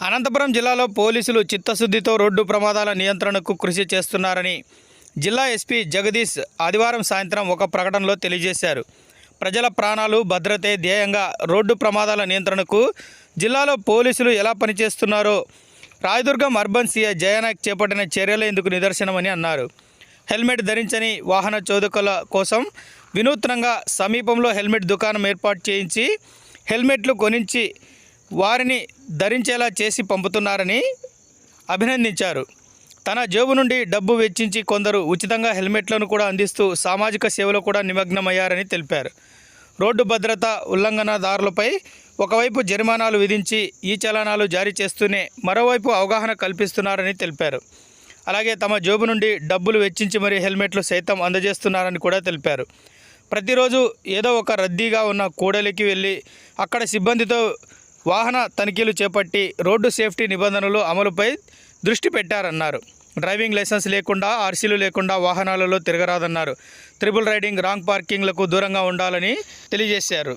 అనంతపురం జిల్లాలో పోలీసులు చిత్తశుద్ధితో రోడ్డు ప్రమాదాల నియంత్రణకు కృషి చేస్తున్నారని జిల్లా ఎస్పీ జగదీష్ ఆదివారం సాయంత్రం ఒక ప్రకటనలో తెలియజేశారు. ప్రజల ప్రాణాలు భద్రతే ధ్యేయంగా రోడ్డు ప్రమాదాల నియంత్రణకు జిల్లాలో పోలీసులు ఎలా పనిచేస్తున్నారో రాయదుర్గం అర్బన్ సీఐ జయనాయక్ చేపట్టిన చర్యలు ఇందుకు నిదర్శనమని అన్నారు. హెల్మెట్ ధరించని వాహన చోదకుల కోసం వినూత్నంగా సమీపంలో హెల్మెట్ దుకాణం ఏర్పాటు చేయించి హెల్మెట్లు కొనించి వారిని ధరించేలా చేసి పంపుతున్నారని అభినందించారు. తన జేబు నుండి డబ్బు వెచ్చించి కొందరు ఉచితంగా హెల్మెట్లను కూడా అందిస్తూ సామాజిక సేవలో కూడా నిమగ్నమయ్యారని తెలిపారు. రోడ్డు భద్రత ఉల్లంఘనదారులపై ఒకవైపు జరిమానాలు విధించి ఈ చలనాలు జారీ చేస్తూనే మరోవైపు అవగాహన కల్పిస్తున్నారని తెలిపారు. అలాగే తమ జేబు నుండి డబ్బులు వెచ్చించి మరీ హెల్మెట్లు సైతం అందజేస్తున్నారని కూడా తెలిపారు. ప్రతిరోజు ఏదో ఒక రద్దీగా ఉన్న కూడలికి వెళ్ళి అక్కడ సిబ్బందితో వాహన తనిఖీలు చేపట్టి రోడ్డు సేఫ్టీ నిబంధనలు అమలుపై దృష్టి పెట్టారన్నారు. డ్రైవింగ్ లైసెన్స్ లేకుండా ఆర్సీలు లేకుండా వాహనాలలో తిరగరాదన్నారు. త్రిబుల్ రైడింగ్ రాంగ్ పార్కింగ్లకు దూరంగా ఉండాలని తెలియజేశారు.